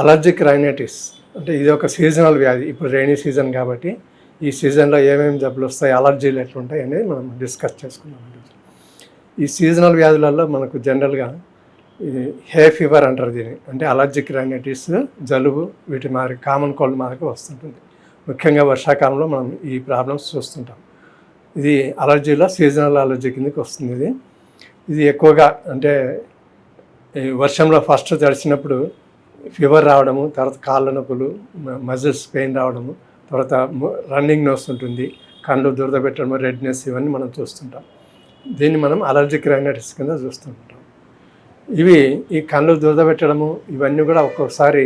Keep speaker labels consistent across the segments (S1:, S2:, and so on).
S1: Allergic rhinitis అంటే ఇది ఒక సీజనల్ వ్యాధి. ఇప్పుడు రైనీ సీజన్ కాబట్టి ఈ సీజన్లో ఏమేమి జబ్బులు వస్తాయి అలర్జీలు ఎట్లుంటాయి అనేది మనం డిస్కస్ చేసుకున్నాం ఈ సీజనల్ వ్యాధులలో మనకు జనరల్గా ఇది హే ఫీవర్ అంటారు దీన్ని. అంటే అలర్జిక్ రైనైటిస్ జలుబు వీటి మారి కామన్ కోల్డ్ మాదిరి వస్తుంటుంది. ముఖ్యంగా వర్షాకాలంలో మనం ఈ ప్రాబ్లమ్స్ చూస్తుంటాం. ఇది అలర్జీలో సీజనల్ అలర్జీ కిందకి వస్తుంది ఇది. ఇది ఎక్కువగా అంటే ఈ వర్షంలో ఫస్ట్ తడిచినప్పుడు ఫీవర్ రావడము తర్వాత కాళ్ళ నొప్పులు మజిల్స్ పెయిన్ రావడము తర్వాత రన్నింగ్ నోస్ ఉంటుంది కళ్ళు దురద పెట్టడం రెడ్నెస్ ఇవన్నీ మనం చూస్తుంటాం. దీన్ని మనం అలర్జిక్ రైనటిస్ కింద చూస్తుంటాం. ఇవి ఈ కళ్ళు దురద పెట్టడము ఇవన్నీ కూడా ఒక్కొక్కసారి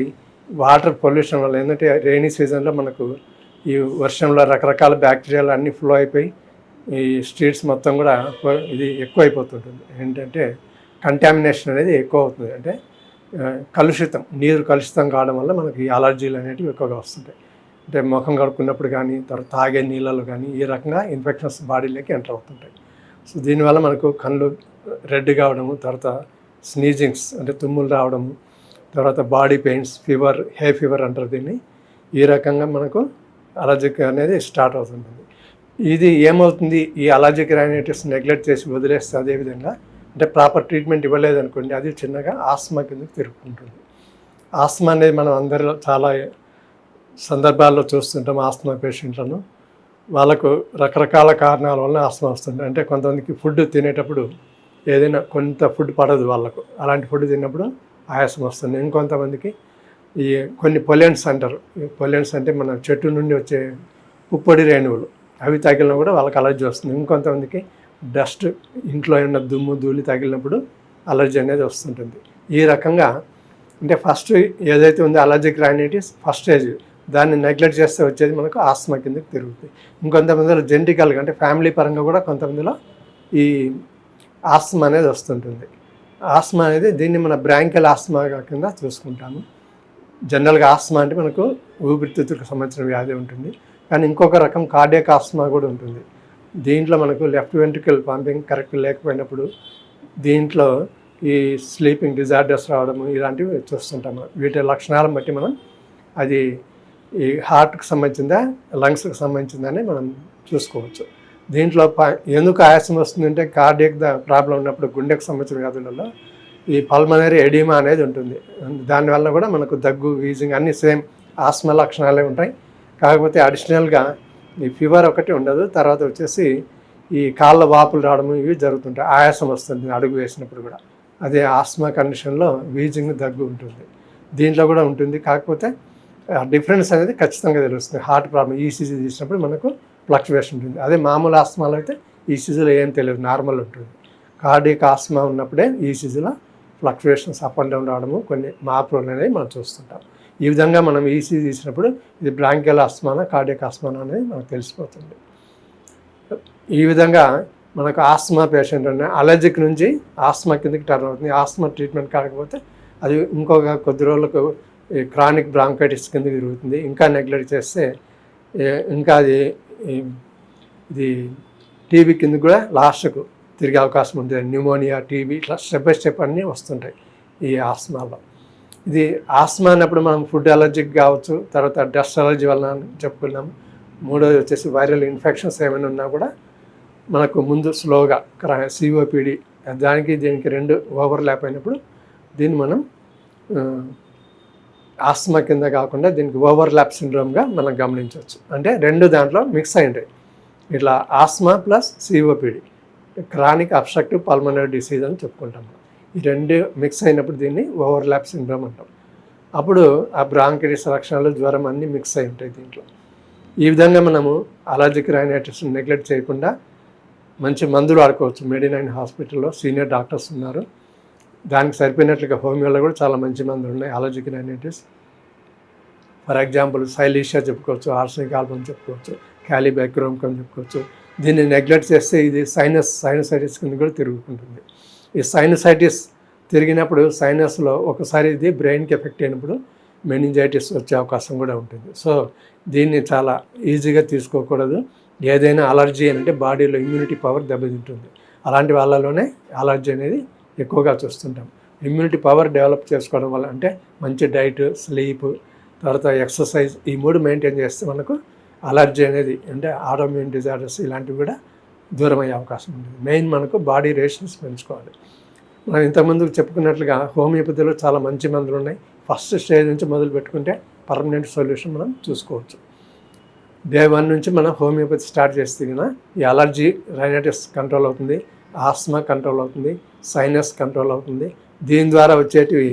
S1: వాటర్ పొల్యూషన్ వల్ల ఏంటంటే రైనీ సీజన్లో మనకు ఈ వర్షంలో రకరకాల బ్యాక్టీరియాలు అన్నీ ఫ్లో అయిపోయి ఈ స్ట్రీట్స్ మొత్తం కూడా ఇది ఎక్కువ అయిపోతుంటుంది ఏంటంటే కంటామినేషన్ అనేది ఎక్కువ అవుతుంది. అంటే కలుషితం నీరు కలుషితం కావడం వల్ల మనకి ఈ అలర్జీలు అనేటివి ఎక్కువగా వస్తుంటాయి. అంటే ముఖం కడుక్కున్నప్పుడు కానీ తర్వాత తాగే నీళ్ళలో కానీ ఈ రకంగా ఇన్ఫెక్షన్స్ బాడీలోకి ఎంటర్ అవుతుంటాయి. సో దీనివల్ల మనకు కళ్ళు రెడ్ కావడము తర్వాత స్నీజింగ్స్ అంటే తుమ్ములు రావడము తర్వాత body pains fever hay fever అంటారు దీన్ని. ఈ రకంగా మనకు అలర్జిక్ అనేది స్టార్ట్ అవుతుంటుంది. ఇది ఏమవుతుంది? ఈ అలర్జిక్ రైనైటిస్ నెగ్లెక్ట్ చేసి వదిలేస్తే అదేవిధంగా అంటే ప్రాపర్ ట్రీట్మెంట్ ఇవ్వలేదు అనుకోండి అది చిన్నగా ఆస్మా కిందకి తిరుగుతుంటుంది. ఆస్మా అనేది మనం అందరిలో చాలా సందర్భాల్లో చూస్తుంటాం ఆస్మా పేషెంట్లను. వాళ్ళకు రకరకాల కారణాల వల్ల ఆస్మా వస్తుంది అంటే కొంతమందికి ఫుడ్ తినేటప్పుడు ఏదైనా కొంత ఫుడ్ పడదు వాళ్ళకు. అలాంటి ఫుడ్ తిన్నప్పుడు ఆయాసం వస్తుంది. ఇంకొంతమందికి ఈ కొన్ని పొలెంట్స్ అంటారు. పొలెంట్స్ అంటే మన చెట్టు నుండి వచ్చే పుప్పొడి రేణువులు అవి తగిలినా కూడా వాళ్ళకి అలర్జీ వస్తుంది. ఇంకొంతమందికి డస్ట్ ఇంట్లో ఉన్న దుమ్ము ధూళి తగిలినప్పుడు అలర్జీ అనేది వస్తుంటుంది. ఈ రకంగా అంటే ఫస్ట్ ఏదైతే ఉందో అలర్జిక్ రైనైటిస్ ఫస్ట్ స్టేజ్ దాన్ని నెగ్లెక్ట్ చేస్తే వచ్చేది మనకు ఆస్మా కిందకి తిరుగుతుంది ఇంకొంతమందిలో జెంటికల్గా అంటే ఫ్యామిలీ పరంగా కూడా కొంతమందిలో ఈ ఆస్మా అనేది వస్తుంటుంది. ఆస్మా అనేది దీన్ని మన బ్రాంకల్ ఆస్మా కింద చూసుకుంటాము. జనరల్గా ఆస్మా అంటే మనకు ఊపిరితిత్తులకు సంబంధించిన వ్యాధి ఉంటుంది. కానీ ఇంకొక రకం కార్డియక్ ఆస్మా కూడా ఉంటుంది. దీంట్లో మనకు లెఫ్ట్ వెంట్రికల్ పంపింగ్ కరెక్ట్ లేకపోయినప్పుడు దీంట్లో ఈ స్లీపింగ్ డిజార్డర్స్ రావడము ఇలాంటివి చూస్తుంటాము వీటి లక్షణాలను బట్టి మనం అది ఈ హార్ట్కి సంబంధించిందా లంగ్స్కి సంబంధించిందని మనం చూసుకోవచ్చు. దీంట్లో ప- ఎందుకు ఆయాసం వస్తుందంటే కార్డియక్ ప్రాబ్లం ఉన్నప్పుడు గుండెకు సంబంధించిన వ్యాధులలో ఈ పల్మనరీ ఎడిమా అనేది ఉంటుంది. దానివల్ల కూడా మనకు దగ్గు వీజింగ్ అన్నీ సేమ్ ఆస్మ లక్షణాలే ఉంటాయి. కాకపోతే అడిషనల్గా ఈ ఫీవర్ ఒకటి ఉండదు తర్వాత వచ్చేసి ఈ కాళ్ళ వాపులు రావడం ఇవి జరుగుతుంటాయి. ఆయాసం వస్తుంది అడుగు వేసినప్పుడు కూడా. అదే ఆస్మా కండిషన్లో వీజింగ్ దగ్గు ఉంటుంది. దీంట్లో కూడా ఉంటుంది. కాకపోతే డిఫరెన్స్ అనేది ఖచ్చితంగా తెలుస్తుంది. హార్ట్ ప్రాబ్లం ఈసీజీ తీసినప్పుడు మనకు ఫ్లక్చువేషన్ ఉంటుంది. అదే మామూలు ఆస్మాలో అయితే ఈసీజీలో ఏం తెలియదు. నార్మల్ ఉంటుంది. కార్డియక్ ఆస్మా ఉన్నప్పుడే ఈసీజీలో ఫ్లక్చువేషన్స్ అప్ అండ్ డౌన్ రావడము కొన్ని మార్పులు అనేవి మనం చూస్తుంటాం. ఈ విధంగా మనం ఈసీ తీసినప్పుడు ఇది బ్రాంకియల్ ఆస్మానా కార్డియక్ ఆస్మానా అనేది మనకు తెలిసిపోతుంది. ఈ విధంగా మనకు ఆస్మా పేషెంట్ అనే అలర్జిక్ నుంచి ఆస్మా కిందకి టర్న్ అవుతుంది. ఆస్మా ట్రీట్మెంట్ కాకపోతే అది ఇంకొక కొద్ది రోజులకు క్రానిక్ బ్రాంకైటిస్ కిందకి తిరుగుతుంది. ఇంకా నెగ్లెక్ట్ చేస్తే ఇంకా అది ఇది టీబీ కింద కూడా లాస్ట్కు తిరిగే అవకాశం ఉంటుంది. న్యూమోనియా టీబీ ఇట్లా స్టెప్ బై స్టెప్ అన్నీ వస్తుంటాయి ఈ ఆస్మాలో. ఇది ఆస్మా అన్నప్పుడు మనం ఫుడ్ అలర్జిక్ కావచ్చు తర్వాత డస్ట్ అలర్జీ వలన అని చెప్పుకున్నాం. మూడోది వచ్చేసి వైరల్ ఇన్ఫెక్షన్స్ ఏమైనా ఉన్నా కూడా మనకు ముందు స్లోగా సిఓపిడి దానికి దీనికి రెండు ఓవర్ ల్యాప్ అయినప్పుడు దీన్ని మనం ఆస్మా కింద కాకుండా దీనికి ఓవర్ ల్యాప్ సిండ్రోమ్గా మనం గమనించవచ్చు. అంటే రెండు దాంట్లో మిక్స్ అయింటాయి. ఇట్లా asthma plus COPD chronic obstructive pulmonary disease అని చెప్పుకుంటాం ఈ రెండు మిక్స్ అయినప్పుడు దీన్ని ఓవర్లాప్ సిండ్రోమ్ అంటాం. అప్పుడు ఆ బ్రాంకిటిస్ లక్షణాలు జ్వరం అన్నీ మిక్స్ అయి ఉంటాయి దీంట్లో. ఈ విధంగా మనము అలాజిక్ రైనైటిస్ నెగ్లెక్ట్ చేయకుండా మంచి మందులు వాడుకోవచ్చు. మెడినైన్ హాస్పిటల్లో సీనియర్ డాక్టర్స్ ఉన్నారు. దానికి సరిపోయినట్లుగా హోమియోలో కూడా చాలా మంచి మందులు ఉన్నాయి. Allergic rhinitis for example silicea చెప్పుకోవచ్చు ఆర్సనిక్ ఆల్బమ్ చెప్పుకోవచ్చు క్యాలిబ్యాక్రోమ్కమ్ చెప్పుకోవచ్చు. దీన్ని నెగ్లెక్ట్ చేస్తే ఇది సైనస్ సైనసైటిస్ కింద కూడా తిరుగుకుంటుంది. ఈ సైనసైటిస్ తిరిగినప్పుడు సైనస్లో ఒకసారి ఇది బ్రెయిన్కి ఎఫెక్ట్ అయినప్పుడు మెనింజైటిస్ వచ్చే అవకాశం కూడా ఉంటుంది. సో దీన్ని చాలా ఈజీగా తీసుకోకూడదు. ఏదైనా అలర్జీ అంటే బాడీలో ఇమ్యూనిటీ పవర్ దెబ్బతింటుంది. అలాంటి వాళ్ళలోనే అలర్జీ అనేది ఎక్కువగా చూస్తుంటాం. ఇమ్యూనిటీ పవర్ డెవలప్ చేసుకోవడం వల్ల అంటే మంచి డైట్ స్లీప్ తర్వాత ఎక్సర్సైజ్ ఈ మూడు మెయింటైన్ చేస్తే మనకు అలర్జీ అనేది అంటే ఆటోమ్యూన్ డిజార్డర్స్ ఇలాంటివి కూడా దూరమయ్యే అవకాశం ఉంది. మెయిన్ మనకు బాడీ రేషన్స్ పెంచుకోవాలి. మనం ఇంతకుముందు చెప్పుకున్నట్లుగా హోమియోపతిలో చాలా మంచి మందులు ఉన్నాయి. ఫస్ట్ స్టేజ్ నుంచి మొదలు పెట్టుకుంటే పర్మనెంట్ సొల్యూషన్ మనం చూసుకోవచ్చు. డే వన్ నుంచి మనం హోమియోపతి స్టార్ట్ చేస్తే ఈ అలర్జీ రైనటిస్ కంట్రోల్ అవుతుంది ఆస్మా కంట్రోల్ అవుతుంది సైనస్ కంట్రోల్ అవుతుంది. దీని ద్వారా వచ్చేటివి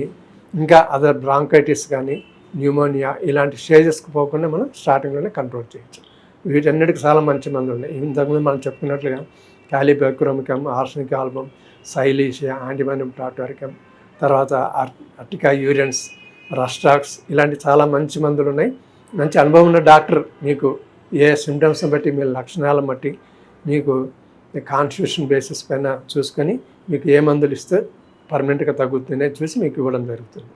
S1: ఇంకా అదర్ బ్రాంకైటిస్ కానీ న్యూమోనియా ఇలాంటి స్టేజెస్కి పోకుండా మనం స్టార్టింగ్లోనే కంట్రోల్ చేయొచ్చు. వీటన్నిటికి చాలా మంచి మందులు ఉన్నాయి. ఇంతకుముందు మనం చెప్పుకున్నట్లుగా kali bichromicum arsenic album silicea antimonium ప్రాటోరికమ్ తర్వాత అర్ అర్టికా యూరియన్స్ రస్టాక్స్ ఇలాంటి చాలా మంచి మందులు ఉన్నాయి. మంచి అనుభవం ఉన్న డాక్టర్ మీకు ఏ సిమ్టమ్స్ని బట్టి మీ లక్షణాలను బట్టి మీకు కాన్స్టిట్యూషన్ బేసిస్ పైన చూసుకొని మీకు ఏ మందులు ఇస్తే పర్మనెంట్గా తగ్గుతుందనే చూసి మీకు ఇవ్వడం జరుగుతుంది.